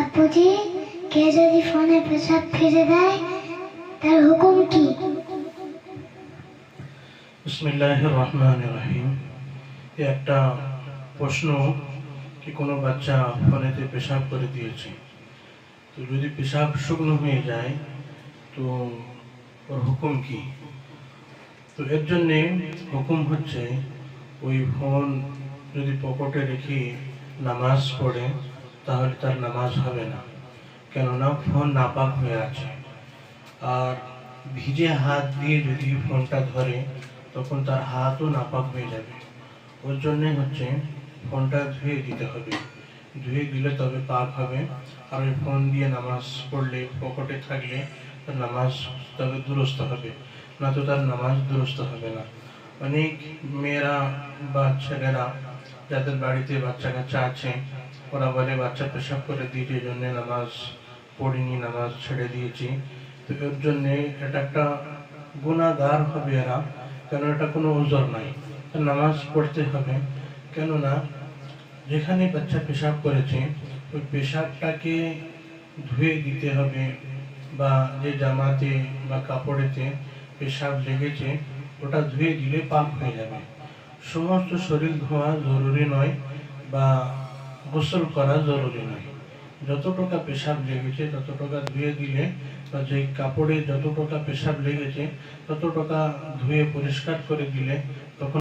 আপুজি কে যদি ফোনে পেশাব ফিরে দেয়, তার হুকুম কি? বিসমিল্লাহ রহমান রহিম একটা প্রশ্ন কি কোনো বাচ্চা ফোনেতে পেশাব করে দিয়েছে? তো যদি পেশাব শুকনো হয়ে যায়, তো ওর হুকুম কি? তো এর জন্যে হুকুম হচ্ছে, ওই ফোন যদি পকেটে রেখে নামাজ পড়ে তাহলে তার নামাজ হবে না। কেননা ফোন নাপাক হয়ে আছে। আর ভিজে হাত দিয়ে যদি ফোনটা ধরে, তখন তার হাতও নাপাক হয়ে যাবে। ওর জন্যে হচ্ছে ফোনটা ধুয়ে দিতে হবে। ধুয়ে দিলে তবে পাক হবে। আর ওই ফোন দিয়ে নামাজ পড়লে, পকেটে থাকলে তার নামাজ তবে দুরস্ত হবে। না তো তার নামাজ দুরস্ত হবে না। অনেক মেয়েরা বা ছেলেরা যাদের বাড়িতে বাচ্চা কাচ্চা আছে ওরা বলে বাচ্চা পেশাব করে দিয়েছে জন্যে নামাজ পড়িনি নামাজ ছেড়ে দিয়েছি তো এর জন্যে এটা একটা গুণাগার হবে এরা কেন এটা কোনো ওজোর নাই নামাজ পড়তে হবে কেননা যেখানে বাচ্চা পেশাব করেছে ওই পেশাবটাকে ধুয়ে দিতে হবে বা যে জামাতে বা কাপড়েতে পেশাব লেগেছে ওটা ধুয়ে দিলে পাম্প হয়ে যাবে। সমস্ত শরীর ধোয়া জরুরি নয় বা গোসল করা জরুরি নয়। যত টাকা পেশাব লেগেছে, তত টাকা ধুয়ে দিলে বা যে কাপড়ে যত টাকা পেশাব লেগেছে, তত টাকা ধুয়ে পরিষ্কার করে দিলে